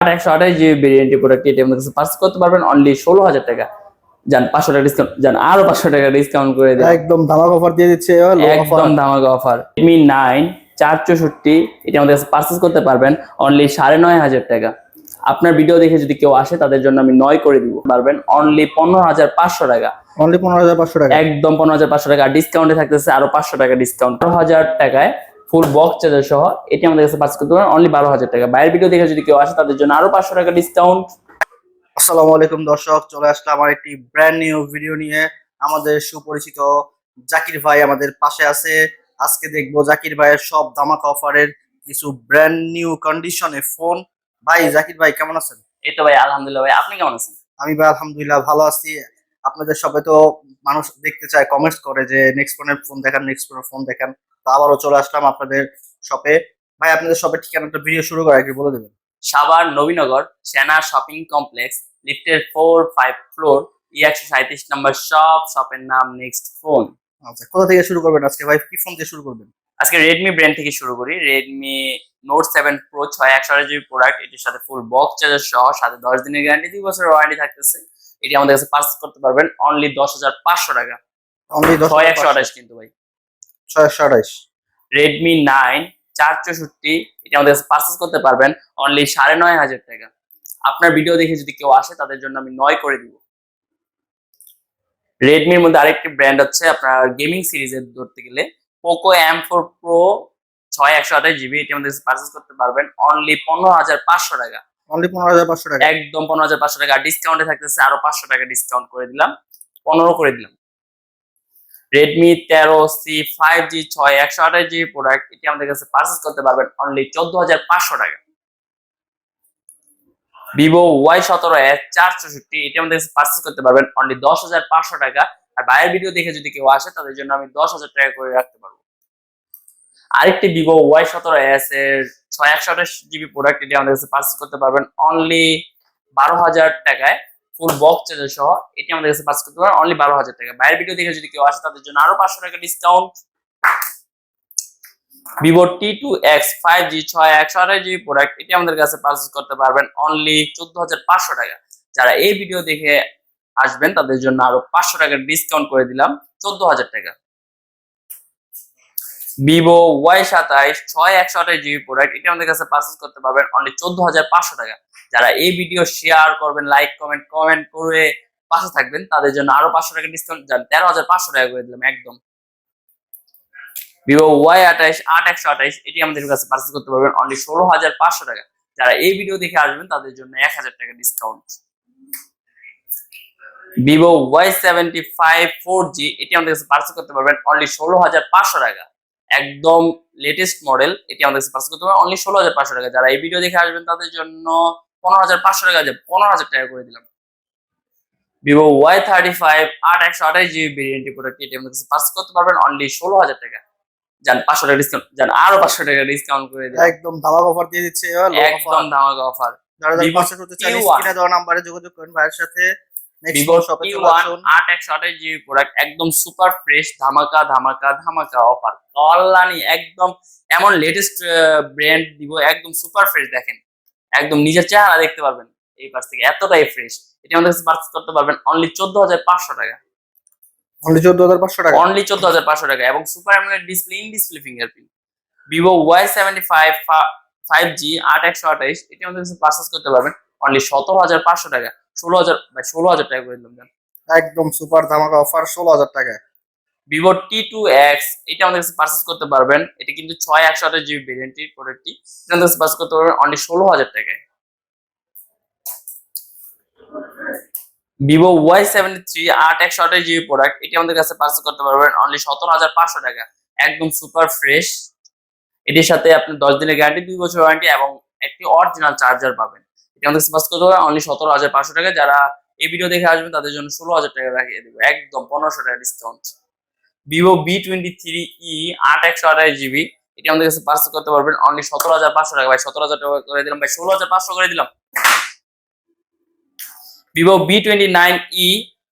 আর একশো আঠাশ জিবি ভেরিয়েন্টের প্রোডাক্ট এটি আমাদের কাছে পার্স করতে পারবেন অনলি ষোলো হাজার টাকা। যান পাঁচশো টাকা ডিসকাউন্ট যান আরও পাঁচশো টাকা ডিসকাউন্ট করে দেন। একদম ধামাক অফার দিয়ে দিচ্ছে একদম ধামাকা অফার রেডমি নাইন চার চৌষট্টি এটা আমাদের কাছে পার্চেস করতে পারবেন অনলি সাড়ে নয় হাজার টাকা। আপনার ভিডিও দেখে যদি কেউ আসে তাদের জন্য আমি নয় করে দিব। পারবেন অনলি পনেরো হাজার পাঁচশো টাকা। অনলি পনেরো হাজার পাঁচশো টাকা। একদম পনেরো হাজার পাঁচশো টাকা। ডিসকাউন্টে থাকতেছে আরও পাঁচশো টাকা ডিসকাউন্ট হাজার টাকায় ফুল বক্স চার্জার সহ এটি আমাদের কাছে পার্চেস করতে পারবেন অনলি বারো হাজার টাকা। বাইরের ভিডিও দেখে যদি কেউ আসে তাদের জন্য আরও পাঁচশো টাকা ডিসকাউন্ট আসসালামু আলাইকুম দর্শক চলে আসলাম আমার একটি ব্র্যান্ড নিউ ভিডিও নিয়ে। আমাদের সুপরিচিত জাকির ভাই আমাদের পাশে আছে। আজকে দেখব জাকির ভাইয়ের সব ধামাকা অফারের কিছু ব্র্যান্ড নিউ কন্ডিশনে ফোন ভাই জাকির ভাই কেমন আছেন? এই তো ভাই আলহামদুলিল্লাহ ভাই আপনি কেমন আছেন? আমি ভাই আলহামদুলিল্লাহ ভালো আছি। আপনাদের সবাই তো মানুষ দেখতে চায় কমেন্টস করে যে নেক্সট ফোনের ফোন দেখান নেক্সট ফোনের ফোন দেখান। তো আবারও চলে আসলাম আপনাদের শপে ভাই আপনাদের শপে ঠিকানাটা ভিডিও শুরু করে একটু বলে দেবেন। সাভার নবীনগর সেনা শপিং কমপ্লেক্স লিফটের ফোর ফাইভ ফ্লোর ই একশো সাঁত্রিশ নাম্বার শপ শপের নাম নেক্সট ফোন আচ্ছা কোথা থেকে শুরু করবেন আজকে? ভাই কি ফোন দিয়ে শুরু করবেন? আজকে রেডমি ব্র্যান্ড থেকে শুরু করি। রেডমি নোট সেভেন প্রো ছয় একশো জিবি প্রোডাক্ট এটির সাথে ফুল বক্স চার্জার সহ সাথে দশ দিনের গ্যারান্টি দুই বছরের ওয়ারেন্টি থাকতেছে। এটি আমাদের কাছে পার্চেস করতে পারবেন অনলি দশ হাজার পাঁচশো টাকা। অনলি ছয় একশো আঠাশ কিন্তু ভাই। ছয় একশো আঠাশ। রেডমি নাইন চার চৌষট্টি এটি আমাদের কাছে পার্চেস করতে পারবেন অনলি সাড়ে নয় হাজার টাকা। আপনার ভিডিও দেখে যদি কেউ আসে তাদের জন্য আমি নয় করে দিব। রেডমির মধ্যে আরেকটি ব্র্যান্ড হচ্ছে আপনার গেমিং সিরিজের ধরতে গেলে পোকো এম ফোর প্রো ছয় একশো আঠাশ জিবি এটি আমাদের পার্চেস করতে পারবেন অনলি পনেরো হাজার পাঁচশো টাকা। একদম পনেরো হাজার পাঁচশো টাকা। ডিসকাউন্টে থাকতেছে আরও পাঁচশো টাকা ডিসকাউন্ট করে দিলাম। পনেরো করে দিলাম। রেডমি তেরো সি ফাইভ জি ছয়, একশো আঠাশ জিবি প্রোডাক্ট এটি আমাদের কাছে পার্চেস করতে পারবেন অনলি চোদ্দ হাজার পাঁচশো টাকা। ভিভো ওয়াই সতেরো এস চার চৌষট্টি, এটি আমাদের কাছে পার্চেস করতে পারবেন অনলি দশ হাজার পাঁচশো টাকা। আর বাইরের ভিডিও দেখে যদি কেউ আসে, তাদের জন্য আমি দশ হাজার টাকা করে রাখতে পারব। আরেকটি ভিভো ওয়াই সতেরো এস এর ছয় একশো আঠাশ জিবি প্রোডাক্ট এটি আমাদের কাছে পার্চেস করতে পারবেন অনলি বারো হাজার টাকায় ফুল বক্স চার্জার সহ এটি আমাদের কাছে পার্চেস করতে পারবেন অনলি বারো হাজার টাকা বাইরের ভিডিও দেখে যদি কেউ আসে, তাদের জন্য আরও পাঁচশো টাকা discount Vivo T two X five G ছয় একশো আঠাশ জিবি প্রোডাক্ট এটি আমাদের কাছে পার্চেস করতে পারবেন অনলি চোদ্দ হাজার পাঁচশো টাকা। যারা এই ভিডিও দেখে আসবেন, তাদের জন্য আরও পাঁচশো টাকা ডিসকাউন্ট করে দিলাম, চোদ্দ হাজার টাকা। ভিভো ওয়াই সাতাইশ, ছয় একশো আঠাশ জিবি প্রোডাক্ট এটি আমাদের কাছে পার্চেস করতে পারবেন অনলি চোদ্দ হাজার পাঁচশো টাকা। যারা এই ভিডিও শেয়ার করবেন লাইক কমেন্ট কমেন্ট করে পাশে থাকবেন, তাদের জন্য আরও পাঁচশো টাকা ডিসকাউন্ট যান তেরো হাজার পাঁচশো টাকা করে দিলাম, একদম। ভিভো ওয়াই আঠাইশ আট একশো আঠাইশ এটি আমাদের কাছে পার্চেস করতে পারবেন অনলি ষোলো হাজার পাঁচশো টাকা। যারা এই ভিডিও দেখে আসবেন, তাদের জন্য এক হাজার টাকা discount Vivo Y seventy five four G এটি আমাদের কাছে পার্চেস করতে পারবেন অনলি ষোলো হাজার পাঁচশো টাকা। একদম লেটেস্ট মডেল এটি আমাদের কাছে করতে হবে। অনলি ষোলো হাজার পাঁচশো টাকা। যারা এই ভিডিও দেখে আসবেন তাদের জন্য পনেরো হাজার পাঁচশো টাকা যে পনেরো হাজার টাকা করে দিলাম। ভিভো ওয়াই থার্টি ফাইভ আট একশো আঠাশ জিবি ভেরিয়েন্টের প্রোডাক্ট এটি আমাদের কাছে করতে পারবেন অনলি ষোলো হাজার টাকা। যান পাঁচশো টাকা ডিসকাউন্ট যান আরও পাঁচশো টাকা ডিসকাউন্ট করে দিলাম। একদম ধামাক অফার দিয়ে দিচ্ছে একদম ধামাকা অফার যারা যারা Vivo করতে চান স্ক্রিনে দেওয়া নাম্বারে যোগাযোগ করেন ভাইয়ের সাথে। ভিভো ওয়ান আট একশো আঠাশ জিবি প্রোডাক্ট একদম সুপার ফ্রেশ ধামাকা ধামাকা ধামাকা অফার কল্যাণী একদম এমন লেটেস্ট ব্র্যান্ড দিব একদম সুপার ফ্রেশ দেখেন। একদম নিজের চেহারা দেখতে পারবেন এই পাশ থেকে এতটাই ফ্রেশ এটি আমাদের কাছে পার্চেস করতে পারবেন অনলি চোদ্দ হাজার পাঁচশো টাকা। অনলি চোদ্দ হাজার পাঁচশো টাকা? অনলি চোদ্দ হাজার পাঁচশো টাকা এবং super AMOLED display in display fingerprint Vivo Y seventy five five G আট একশো আঠাইশ এটি আমাদের কাছে পার্চেস করতে পারবেন অনলি সতেরো হাজার পাঁচশো টাকা। ষোলো হাজার বা ষোলো হাজার টাকা করে দিলাম একদম সুপার ধামাকা অফার ষোলো হাজার টাকা। ভিভো টি টু এক্স এটা আমাদের কাছে পার্চেস করতে পারবেন। এটা কিন্তু ছয় একশো আঠাশ জিবি ভেরিয়েন্টের প্রোডাক্টটি আমাদের কাছে পার্চেস করতে পারবেন অনলি ষোলো হাজার টাকায়। ভিভো ওয়াই সেভেন্টি থ্রি আট একশো আঠাশ জিবি প্রোডাক্ট এটি আমাদের কাছে পার্চেস করতে পারবেন অনলি সতেরো হাজার পাঁচশো টাকা। একদম সুপার ফ্রেশ এটির সাথে আপনি দশ দিনের গ্যারান্টি দুই বছর ওয়ারেন্টি এবং একটি অরিজিনাল চার্জার পাবেন। আমাদের কাছে করতে পারবেন অনলি সতেরো হাজার পাঁচশো টাকা। যারা এই ভিডিও দেখে আসবেন, তাদের জন্য ষোলো হাজার টাকা রাখিয়ে দেবো। একদম পনেরোশো টাকা discount Vivo V twenty three E আট একশো আঠাশ জিবি এটি আমাদের কাছে পার্সেল করতে পারবেন। অনলি সতেরো হাজার পাঁচশো টাকা। ভাই, সতেরো হাজার টাকা করে দিলাম। ভাই, ষোলো হাজার পাঁচশো করে দিলাম। Vivo V twenty nine E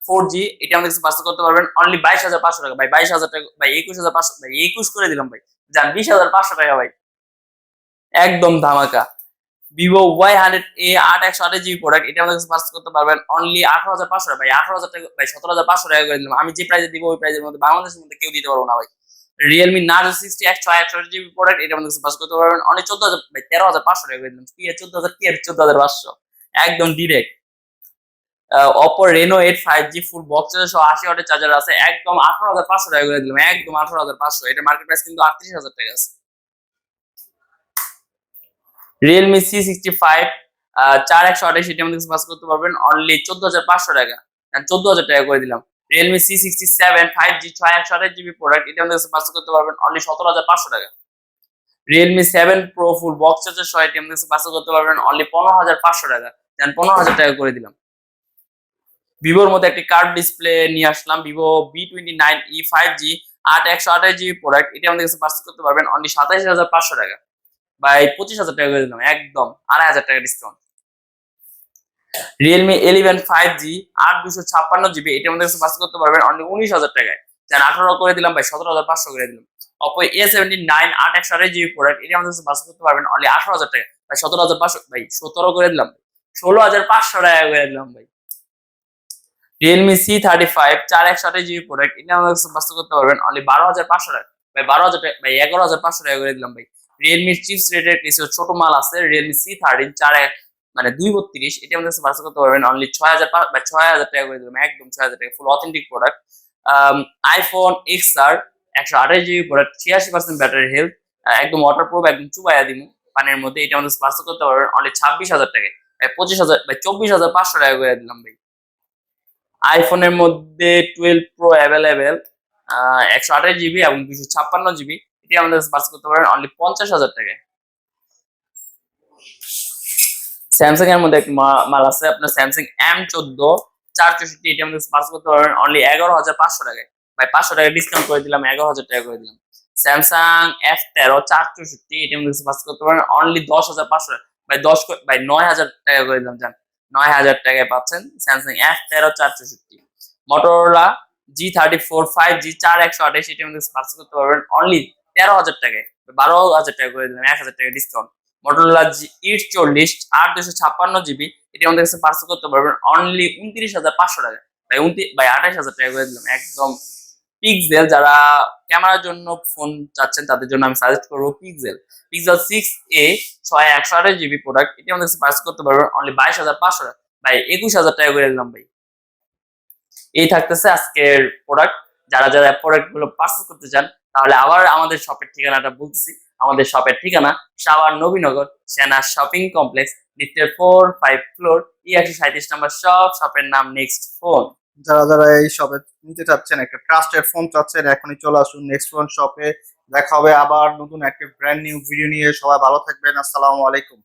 four G এটি আমাদের কাছে পার্সেল করতে পারবেন। অনলি বাইশ হাজার পাঁচশো টাকা। ভাই, বাইশ হাজার টাকা, ভাই, একুশ হাজার পাঁচশো, ভাই, একুশ করে দিলাম, ভাই। যান বিশ হাজার পাঁচশো টাকা, ভাই। একদম ধামাকা। ভিভো ওয়াই হান্ড্রেড এ আট একশো আঠাশ জিবি প্রোডাক্ট এটা আমাদের কাছে করতে পারবেন অনলি আঠারো হাজার পাঁচশো টাকা। ভাই, আঠারো হাজার টাকা, ভাই, সতেরো হাজার পাঁচশো টাকা করে দিলাম। আমি যে প্রাইসে দিব, ওই প্রাইসের মধ্যে বাংলাদেশের মধ্যে কেউ দিতে পারব না, ভাই। রিয়েলমি নার্জো সিক্সটি একশো একশো জিবি প্রোডাক্ট এটা আমাদের কাছে করতে পারবেন অনলি চোদ্দ হাজার, ভাই, তেরো হাজার পাঁচশো টাকা করে দিলাম। কি চোদ্দ হাজার কি চোদ্দ হাজার পাঁচশো? একদম direct Oppo Reno eight five G full box সহ আশি ওয়াটের চার্জার আছে, একদম আঠারো হাজার পাঁচশো টাকা করে দিলাম। একদম আঠারো হাজার পাঁচশো। এটা মার্কেট প্রাইস কিন্তু আটত্রিশ হাজার টাকা আছে। রিয়েলমি সি সিক্সটি ফাইভ চার একশো আঠাশ এটি আমাদের পাস করতে পারবেন অনলি চোদ্দ হাজার পাঁচশো টাকা। চোদ্দ হাজার টাকা করে দিলাম। Realme C sixty seven five G ছয় একশো আঠাশ জিবি প্রোডাক্ট এটা আমাদের পাস করতে পারবেন অনলি সতেরো হাজার পাঁচশো টাকা। Realme seven pro full box charger সহ এটি আমাদের পাস করতে পারবেন অনলি পনেরো হাজার পাঁচশো টাকা। দেন পনেরো হাজার টাকা করে দিলাম। ভিভোর মধ্যে একটি কার্ড ডিসপ্লে নিয়ে আসলাম। Vivo V twenty nine E five G আট একশো আঠাশ জিবি প্রোডাক্ট এটি আমাদের কাছে পার্চেস করতে পারবেন অনলি সাতাইশ হাজার পাঁচশো টাকা। বাই পঁচিশ হাজার টাকা করে দিলাম, একদম আড়াই হাজার টাকা discount Realme eleven five G আট দুশো ছাপ্পান্ন জিবি এটি আমাদের কাছে করতে পারবেন অনলি উনিশ হাজার টাকায়। যেন আঠারো করে দিলাম ভাই, সতেরো হাজার পাঁচশো করে দিলাম। অপো এ সেভেন্টি নাইন আট একশো আঠাশ জিবি প্রোডাক্ট এটি আমাদের কাছে করতে পারবেন অনলি আঠারো হাজার টাকা ভাই, সতেরো হাজার পাঁচশো, ভাই, সতেরো করে দিলাম ষোলো হাজার পাঁচশো টাকা করে দিলাম ভাই। রিয়েলমি সি থার্টি ফাইভ চার একশো আঠাশ জিবি প্রোডাক্ট এটা আমাদের কাছে করতে পারবেন অনলি বারো হাজার পাঁচশো টাকা ভাই, বারো হাজার টাকা, ভাই, এগারো হাজার পাঁচশো টাকা করে দিলাম ভাই। রিয়েলমি চিপস রেটের কিছু ছোট মাল আছে রিয়েলমি সি থার্টিন চার মানে দুই বত্রিশ এটা আমাদের কাছে পার্চেস করতে পারবেন অনলি ছয় হাজার বা ছয় হাজার টাকা করে দিলাম, একদম ছয় হাজার টাকা full authentic product iPhone X R একশো আঠাশ জিবি প্রোডাক্ট ছিয়াশি পার্সেন্ট ব্যাটারি হেলথ একদম ওয়াটার প্রুফ একদম চুবাইয়া দিমু, পানির মধ্যে এটা আমাদের পার্সেল করতে পারবেন অনলি ছাব্বিশ হাজার টাকা পঁচিশ হাজার ভাই, চব্বিশ হাজার পাঁচশো টাকা করে দিলাম ভাই। আইফোনের মধ্যে টুয়েলভ প্রো অ্যাভেলেবেল একশো আঠাশ জিবি এবং দুশো ছাপ্পান্ন জিবি এটি আমাদের পার্সেল করতে পারেন অনলি পঞ্চাশ হাজার টাকায়। স্যামসাং এর মধ্যে একটা মাল আছে, আপনার স্যামসাং এম চোদ্দ, চার চৌষট্টি, এটি আমাদের পার্সেল করতে পারবেন অনলি এগারো হাজার পাঁচশো টাকায়। ভাই, পাঁচশো টাকা ডিসকাউন্ট করে দিলাম, এগারো হাজার টাকা করে দিলাম। স্যামসাং এফ তেরো, চার চৌষট্টি, এটি আমাদের পার্সেল করতে পারেন অনলি দশ হাজার পাঁচশো টাকা ভাই, দশ ভাই, নয় হাজার টাকা করে দিলাম, জান। নয় হাজার টাকায় পাচ্ছেন স্যামসাং এফ তেরো, চার চৌষট্টি। Motorola G thirty four five G চার একশো আঠাশ, এটি আমাদের পার্সেল করতে পারবেন অনলি তেরো হাজার টাকায়, বারো হাজার টাকা করে দিলাম, এক হাজার টাকা ডিসকাউন্ট মোটরোলা ইট চল্লিশ, আট দুশো ছাপ্পান্ন জিবি এটি আমাদের কাছে পার্সেল করতে পারবেন অনলি উনত্রিশ হাজার পাঁচশো টাকা ভাই উনত্রিশ ভাই আঠাশ হাজার টাকা করে দিলাম, একদম পিক্সেল যারা ক্যামেরার জন্য ফোন চাচ্ছেন, তাদের জন্য আমি সাজেস্ট করব পিক্সেল পিক্সেল সিক্স এ ছয় একশো আঠাশ জিবি প্রোডাক্ট এটি আমাদের কাছে পার্সেল করতে পারবেন অনলি বাইশ হাজার পাঁচশো টাকা। ভাই একুশ হাজার টাকা করে দিলাম, ভাই। এই থাকতেছে আজকের প্রোডাক্ট যারা যারা প্রোডাক্টগুলো পার্সেল করতে চান তাহলে আবার আমাদের শপের ঠিকানাটা বলতেছি। আমাদের শপের ঠিকানা সাওয়ার নবীনগর, সেনা শপিং কমপ্লেক্স, দ্বিতীয় ফোর ফাইভ ফ্লোর ই একশো সাঁত্রিশ নাম্বার শপ শপের নাম নেক্সট ফোন যারা যারা এই শপে নিতে চাচ্ছেন, একটা ট্রাস্টের ফোন চাচ্ছেন, এখনই চলে আসুন নেক্সট ফোন শপে দেখা হবে আবার নতুন একটা ব্র্যান্ড নিউ ভিডিও নিয়ে। সবাই ভালো থাকবেন। আসসালামু আলাইকুম।